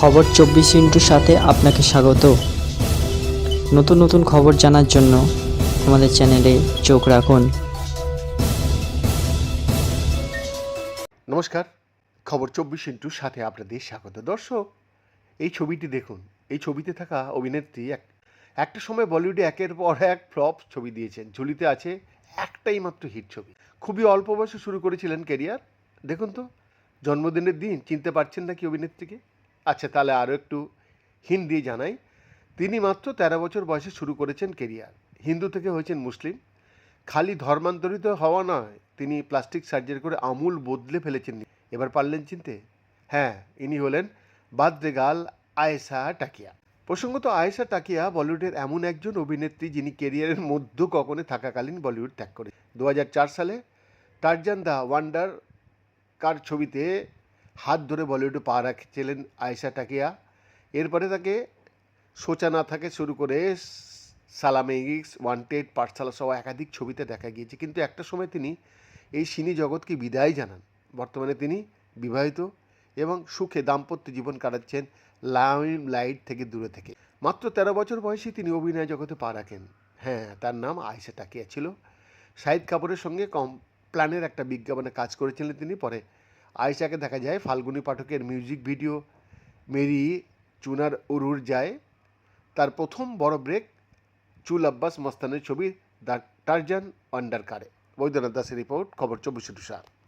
খবর চব্বিশ ইন্টুর সাথে আপনাকে স্বাগত। নতুন নতুন খবর জানার জন্য আমাদের চ্যানেলে চোখ রাখুন। নমস্কার, খবর চব্বিশ ইন্টুর সাথে আপনাদের স্বাগত। দর্শক, এই ছবিটি দেখুন। এই ছবিতে থাকা অভিনেত্রী এক, একটা সময় বলিউডে একের পর এক ফ্লপ ছবি দিয়েছেন। ঝুলিতে আছে একটাই মাত্র হিট ছবি। খুবই অল্প বয়সে শুরু করেছিলেন কেরিয়ার দেখুন তো, জন্মদিনের দিন চিনতে পারছেন নাকি অভিনেত্রীকে? আচ্ছা তাহলে আরও একটু হিন্দি জানাই। তিনি মাত্র তেরো বছর বয়সে শুরু করেছেন কেরিয়ার। হিন্দু থেকে হয়েছেন মুসলিম। খালি ধর্মান্তরিত হওয়া নয়, তিনি প্লাস্টিক সার্জারি করে আমূল বদলে ফেলেছেন। এবার পারলেন চিনতে? হ্যাঁ ইনি হলেন বাদ্রেগাল আয়েশা টাকিয়া। প্রসঙ্গত, আয়েশা টাকিয়া বলিউডের এমন একজন অভিনেত্রী যিনি কেরিয়ারের মধ্য কখনে থাকাকালীন বলিউড ত্যাগ করে দু হাজার চার সালে টারজান দ্য ওয়ান্ডার কার ছবিতে হাত ধরে বলিউডে পা রাখছিলেন আয়েশা টাকিয়া। এরপরে তাকে সোচা না থাকে শুরু করে সালামে ওয়ান্টেড, পাঠশালা সহ একাধিক ছবিতে দেখা গিয়েছে। কিন্তু একটা সময় তিনি এই সিনি জগৎকে বিদায় জানান। বর্তমানে তিনি বিবাহিত এবং সুখে দাম্পত্য জীবন কাটাচ্ছেন লাইম লাইট থেকে দূরে থেকে। মাত্র তেরো বছর বয়সে তিনি অভিনয় জগতে পা রাখেন। হ্যাঁ তার নাম আয়েশা টাকিয়া ছিল। শাহিদ কাপুরের সঙ্গে কম, প্ল্যানের একটা বিজ্ঞাপনে কাজ করেছিলেন তিনি। পরে আয়েশাকে দেখা যায় ফাল্গুনী পাঠকের মিউজিক ভিডিও, মেরি চুনার উরুর যায়। তার প্রথম বড় ব্রেক চুল আব্বাস মস্তানের ছবি দ্য টারজান আন্ডার কারে বৈদ্যনাথ দাসের রিপোর্ট, খবর চব্বিশে টুষার